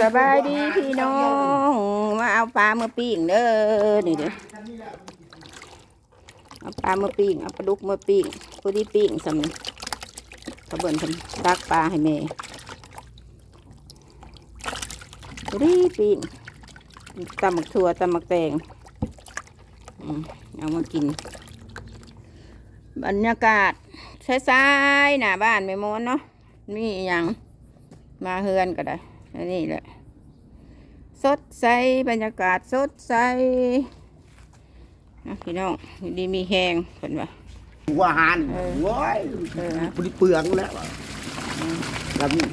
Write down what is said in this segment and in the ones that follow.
สบายดีพี่น้อง มาเอาปลามาปิ้งเด้อนี่เด้อเอาปลามาปิ้งเอาปลาดุกมาปิ้งผู้ที่ปิ้งสำนึกกระเบื้องทำตักปลาให้แม่ผู้ที่ปิ้งตำหมักถั่วตำหมักแตงเอามากิน บรรยากาศใช้ๆหน้าบ้านไม่มนเนาะมีอย่างมาเฮือนก็ได้ อันนี้แหละ สดใสบรรยากาศสดใสนะพี่น้องอยู่ดีมีแหงเป็นว่าหัวหันเออโว้ยเออนะปุริเปลืองแล้วแล้วนี่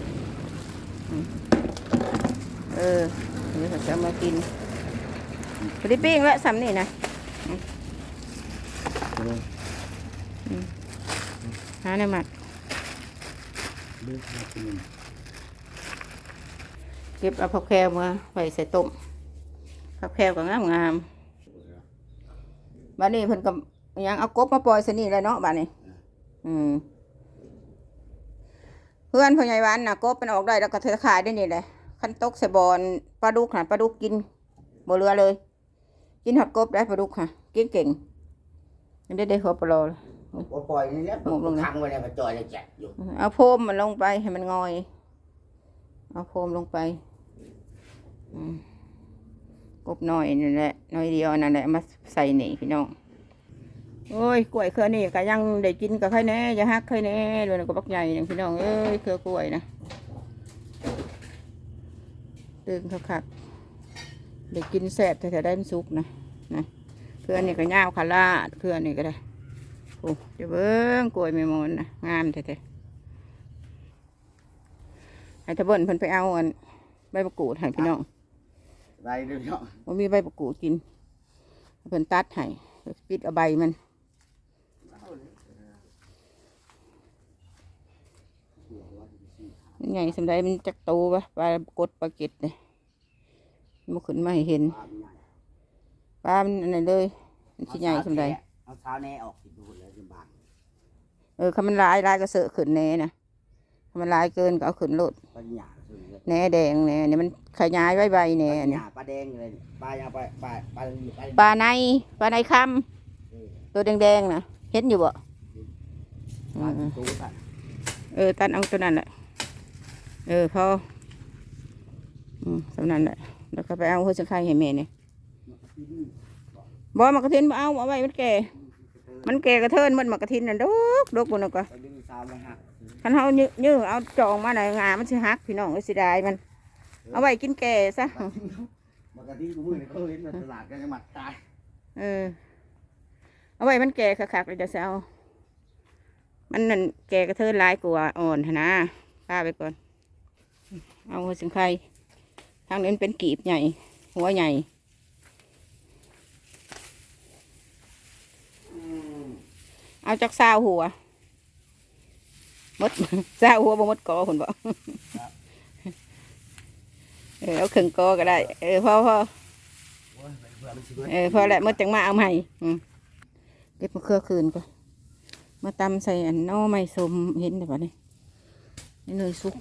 เออเดี๋ยวเขาจะเอามากินพอดีปิ้งแล้วซ้ำนี่นะหาในหมัด เก็บเอาผักแพรวมาไว้ใส่ต้มผักแพรวก็งามงามๆบ้านนี้เพิ่นก็ยังเอากบมาปล่อยสนี่แหล้วเนาะบ้านนี้ อืมเพื่อนพ่อใหญ่หวันน่ะกบมันออกได้แล้วก็เธอขายได้นี่แหละคันตกใส่บอนปลาดุกค่ะปลาดุกกินบ่เรือเลย กินหอดกบได้ปลาดุกค่ะเก่งเก่งๆยังได้ได้หัวปลาเลยว่าปล่อยนี่แหล้วหมกลงนะขังไว้ในกระจอยเลยแจกอยู่เอาโฟมมันลงไปให้มันงอย เอาโฟมลงไปอืม กบน้อยนั่นแหละน้อยเดียวนั่นแหละมาใส่นี่พี่น้องโอ้ยกล้วยเครือนี่ก็ยังได้กินกับใครแน่อย่าฮักใครแน่ด้วยนะกับบักใหญ่นึงพี่น้องเอ้ยเครือกล้วยนะตึงคักๆได้กินแซ่บแต่ได้มันสุกนะนะเครือนี่ก็ย่าวขาลาดเครือนี่ก็ได้โอ้เดี๋ยวเบิ้งกล้วยไม่มนนะงามแท้ๆให้ทะเบิ้นเพิ่นไปเอาอันใบมะกรูดให้พี่น้อง ไรเดี๋ยวเนาะว่ามีใบมะกรูดกินเพิ่นตัดให้ปิดเอาใบมันมันใหญ่สำได้มันจักโตปะปลากดปลาเก็ดเลยมันขึ้นมาให้เห็นปลามันอันไหนเลย มันสิใหญ่สำได้เอาเท้าแน่ออกสิดูเลยลำบากเออคำมันลายลายก็เสอะขึ้นแหน่นะคำมันลายเกินก็เอาขึ้นโลดปลาหยาสุดเลย แหน่แดงแหน่เนี่ยมันขยายไว้ใบแหน่ปลาหเนี่ยยาปลาแดงเลยปลายังปลาปลาปลาปลาปลาในปลาในคเออำตัวแดงๆนะเห็นอยู่บ่ปลาอืมตูดอะเออตัดเอาตัวนั้นแหละเออพออืมสำนั้นแหละแล้วก็ไปเอาหัวสังไข่ให้แม่นี่บ่มากระทินบ่เอาเอาไว้มันแก่ มันแก่กระเทินมันมากระทินน่ะดกดกบนน่ะก็ ไปดึงสาวมาหักคันเฮายื้อยื้อเอาจองมาหน่อยงามันสิหักพี่น้องเอ้ยสิได้มัน เอาไว้กินแก่ซะปกติกูมือเนี่ยเขาเห็นในตลาดกันยังหมัดตายเออ เอาไว้มันแก่คักๆเลยเดี๋ยวจะเอามันนั่นแก่กระเทินหลายกว่าอ่อนหั่นนะป้าไปก่อน เอาหัวสิงไข่ทางนี้มันเป็นกีบใหญ่ หัวใหญ่เอาจากซาวหัว มดซาหัวบ่มดกอคนบ่เออเอาครึ่งกอก็ได้ เออพอพอเอมันสิเบื่อเออพอแล้วมดจังมาเอาใหม่เก็บมะเขือคืนก่อนมาตำใส่อันน้อไม่สมเห็นแต่ปะนี่นี่เลยสุก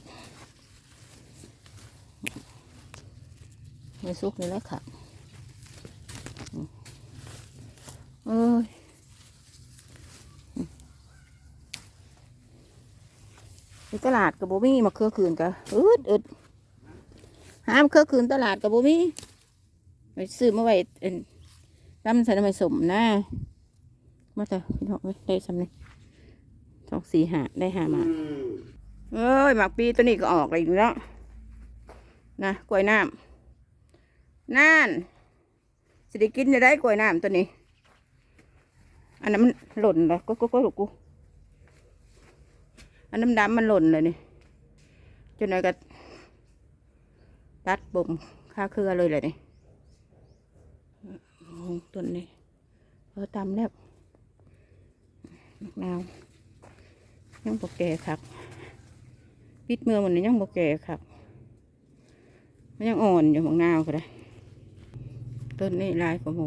เลยสุกเลยแล้วค่ะเอ้ยอืม ในตลาดกับโบมี่มาเขือคืนกะอึดอึดห้ามเขือคืนตลาดกับโบมี่ไปซื้อมาไว้เอิ่นตำใส่น้ำไมสมนะมาเถอะพี่น้องเอ้ยได้สำเนียสองสี่หาได้หามาเอ้ยหมากปีตัวนี้ก็ออกเลยแล้วนะกล้วยน้ำนั่นสิได้กินจะได้กล้วยน้ำตัวนี้ อันนั้นมันหล่นเลยก็ก็ก็ลูกกู อันน้ำดำมันหล่นเลยนี่จนไหนก็ตัดบ่มค่าเครือเลยเลยนี่โอ้ต้นนี้เออตำแล้วมะนาวยังบกแก่ครับปิดเมือมันนี่ยังบกแก่ครับมันยังอ่อนอยู่บางนาวก็ได้ต้นนี้ลายกว่าหมู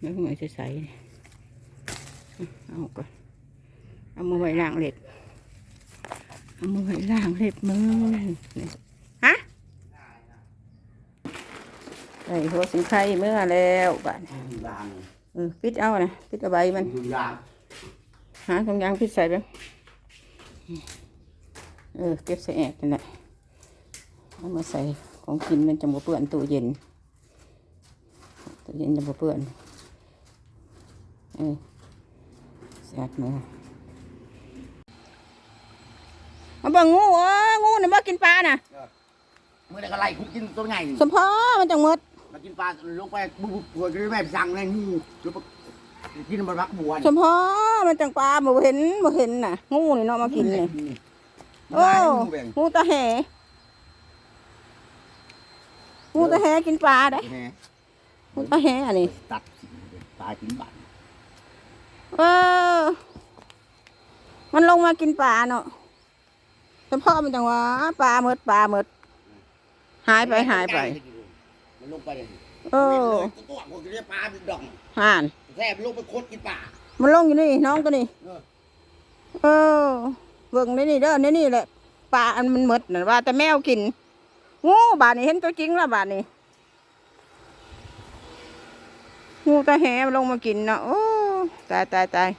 แล้วก็เหมือนจะใสๆ เอาก่อนเอามาไว้ล่างเล็ดมือล้างเล็บมือนี่ฮะไอ้หัวสิงไข่เมื่อแล้วบ้านอยู่ยางเออปิดเอานะปิดเอาใบมันอยู่ยางหาตรงยางปิดใส่ไปเออเก็บใส่แอกนั่นแหละเอามาใส่ของกินมันจะบ่เปื้อนตู้เย็นตู้เย็นจะบ่เปื้อนเออ แสบมือมาเบังงูเอองูน่ะมากินปลาน่ะเมื่อไรก็ไล่คุกกินตัวไงสมพอมันจังหมดมากินปลาลงไปบุบบัวก็แม่สั่งเลยงูแล้วกินมันรักบัวสมพอมันจังปลาบ่เห็นบ่เห็นน่ะ งูนี่เนาะมากินนี่โอ้แบ่งงูตาแหงูตาแหกินปลาได้แหงูตาแหอันนี้ตัดตายกินบัตร เออ มันลงมากินปลาเนาะสมพอมันจังหวะปลาหมดปลาหมดหายไปหายไป มันลงไปเลยเออตัวตัวกินปลาเป็นดองห่านแซ่บลงไปโคตรกินปลา มันลงอยู่นี่น้องตัวนี้ เออเออเบิ่งในนี่เด้อในนี่แหละปลาอันมันหมดน่ะว่า แต่แมวกินงูบาดนี้เห็นตัวจริงแล้วบาดนี้งูตาแหมันลงมากินเนาะโอ้ ตายตายตาย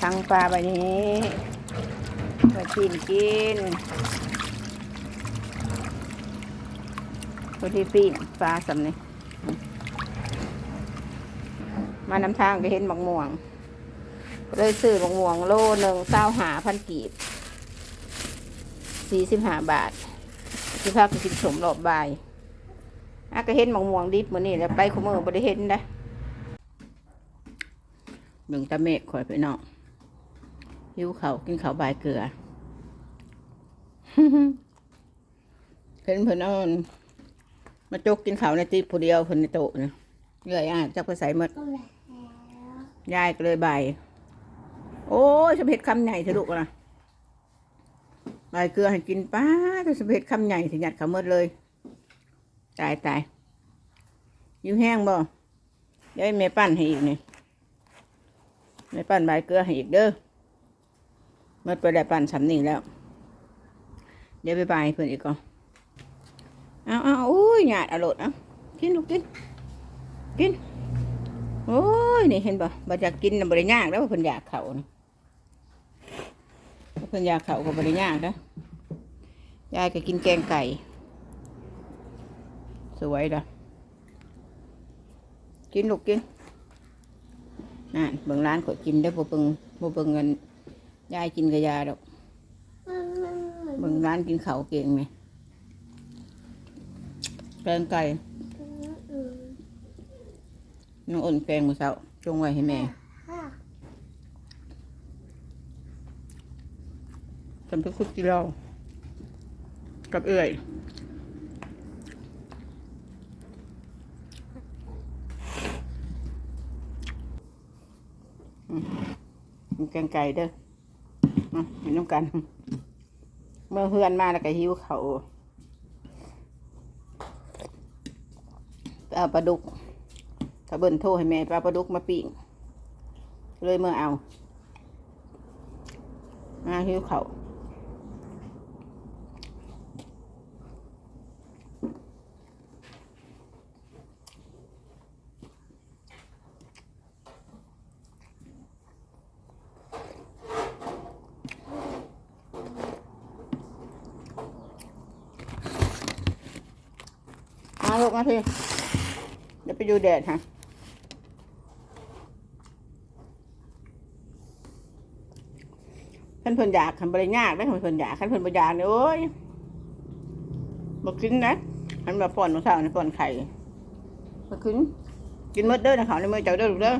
ทั้งปลาใบบนี้มากินกินพอดีปีนปลาสำนี่มาน้ำทางก็เห็นบักม่วง เลยซื้อบักม่วงโลหนึ่งเศร้าหาพันกีบสี่สิบห้าบาทที่พาไปกินสมรอบบ่ายอาก็เห็นบักม่วงดิบมือนี่แล้วไปขโมือบ่ได้เห็นนะ เบิ่งตาเมฆข่อยไปเนาะหิวเขากินข้าวบายเกลือเห็นเพิ่นเอามาจกกินข้าวในตีผู้เดียวเพิ่นในโต๊ะเนี่ยเลื่อยอะจักไปใส่หมดยายก็เลยใบโอ้ยสมเพ็ดคำใหญ่เถอะลูกนะใบายเกลือให้กินป้าแต่สมเพ็ดคำใหญ่ถึงหยัดเขาเมดเลย ตายตายอยู่แห้งบ่ยายแม่ปั้นให้อีกนี่ แม่ปั้นใบเกลือให้อีกเด้อเมื่อไปได้ปั้นสำนี่แล้ว เดี๋ยวไปใบายเพื่อนอีกก่อนเอาเอาอุ้ยหยาดอร่อยเอากินลูกกิน กิน โอ้ย นี่เห็นป่ะบ่จะกินน่ะบริยากแล้วเพิ่นอยากเขาเพิ่นอยากเขาก็บริยากนะยายก็กินแกงไก่ สวยละกินลูกกิน นั่นเบิ่งร้านข่อยกินได้บ่เบิ่งบ่เบิ่งเงินยายกินกับยาดอกเบิ่งร้านกินข้าวเก่งไหมแกงไก่น้องอ่นแกงมือเช้าจงไว้ให้แม่ทำทุกคุกที่เรากับเอื่อยอืมกิน แกงไก่เด้อมาเห็นน้ำกัน เมื่อเพื่อนมาแล้วก็หิวเขาปเอาปลาดุกถ้าเบิ่นโทรให้แม่ปลาปลาดุกมาปิ้งเลยเมื่อเอามาหิวเขา ลูกมาพี่ เดี๋ยวไปดูแดดฮะขันเพิ่นอยากขันบริยากได้ขันเพิ่นอยากขันเพิ่นบริยากเนี่ยโอ้ยบอกกินนะขันมาป่อนมาเช้าในป้อนไข่บอกกิน กินมดเด้อนะเขาในมือเจ้าเด้อลูกเด้อ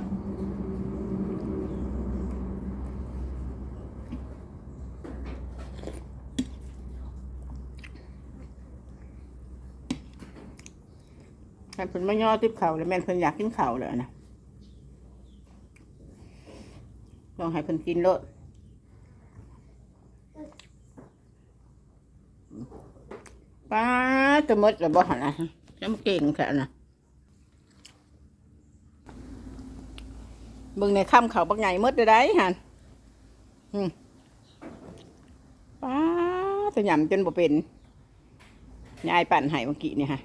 ขันเพิ่นมาย่อติบเข่าวแล้วแม่เพิ่นอยากกินเข่าเลยนะลองให้เพิ่นกินโลดป้าจะมดจะบ่หันนะจะมาเก่งแค่นะเบิ่งในค่ำเขาบักใหญ่มดได้ได้หันอืมสยามจนบ่เป็นยายปั่นให้เมื่อกี้เนี่ยฮะ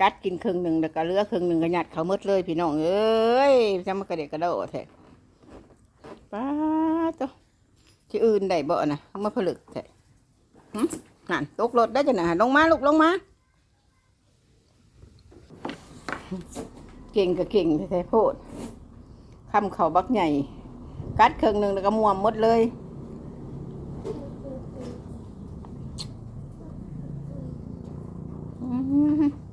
กัดกินครึ่งหนึ่งแล้วก็เลือครึ่งหนึ่งก็ยัดเขาหมดเลยพี่น้องเอ้ยจะมากระเดกกระโดดแท้ป้าตัวที่อื่นได้บ่นะเอามาผลึกแท้หึนั่นตกรถได้จังนะลงมาลูกลงมา เก่งก็เก่งแท้โพดคำเขาบักใหญ่ กัดครึ่งหนึ่งแล้วก็มวมหมดเลยอืม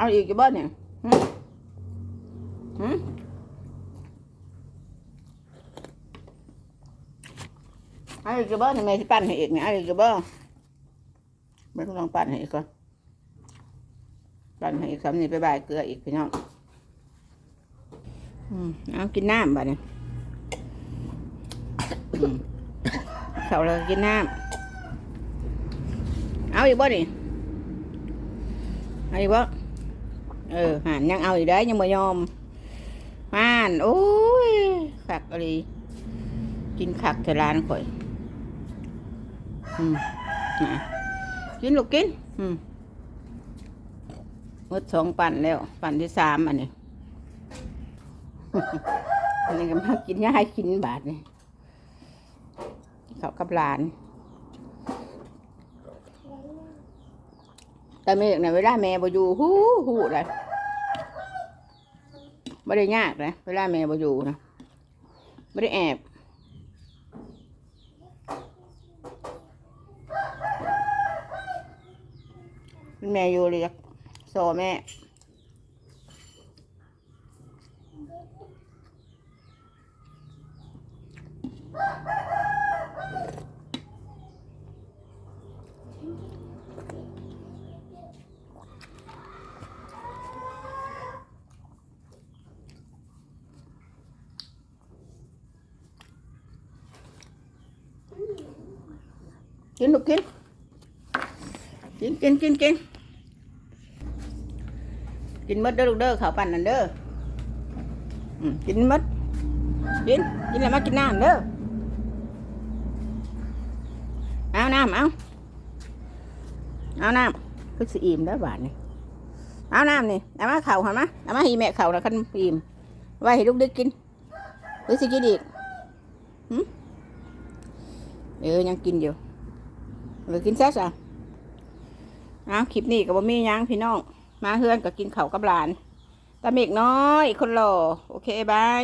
เอาอีกกี่บ้านเนี่ยหึหึเอาอีกกี่บ้านเนี่ยแม่ที่ปั้นให้อีกเนี่ยเอาอีกกี่บ้านไม่ต้องลองปั้นให้อีกก่อนปั้นให้อีกคำนี้ไปบ่ายเกลืออีกพี่น้องอืมเอากินน้ำบ่เนี่ยเขาเรากินน้ำเอาอีกบ่นี่เอาอีกบ่ เออหันยังเอาอีกได้ยังบ่ยอมห่านโอ้ยขักอะไรกินขักแต่ร้านข่อยอืมน่ะกินลูกกินอืมมดสองปั่นแล้ว ปั่นที่สามอันนี้อันนี้ก็มากินยาให้กินบาทนี่เขากับหลาน แต่เมฆเนี่ยเวลาแม่บอยู่ฮู้ฮู้เลย ไม่ได้ยากนะเวลาแม่บ่อยู่นะไม่ได้แอบแม่อยู่เรียกโซแม่ กินลูกกิน กินกินกินกินกินมดเด้อลูกเด้อข้าวปั่นนั่นเด้อกินมดกินกินแล้วมากินน้ำเด้อเอาน้ำเอาเอาน้ำคือสิอิ่มแล้วบาทนี่เอาน้ำนี่เอามาเข่าหันมาเอามาห้แม่เข่าแล้วคันอิ่มไว้ให้ลูกเด็กกินหรือสิกินอีกหืมเออยังกินอยู่ หรือกินแซ่สอะอ้าคลิปนี้กับ่มี่ยังพี่น้อง มาเฮือนก็กินเขากับหลานตาเมกน้อย คนหล่อ โอเคบาย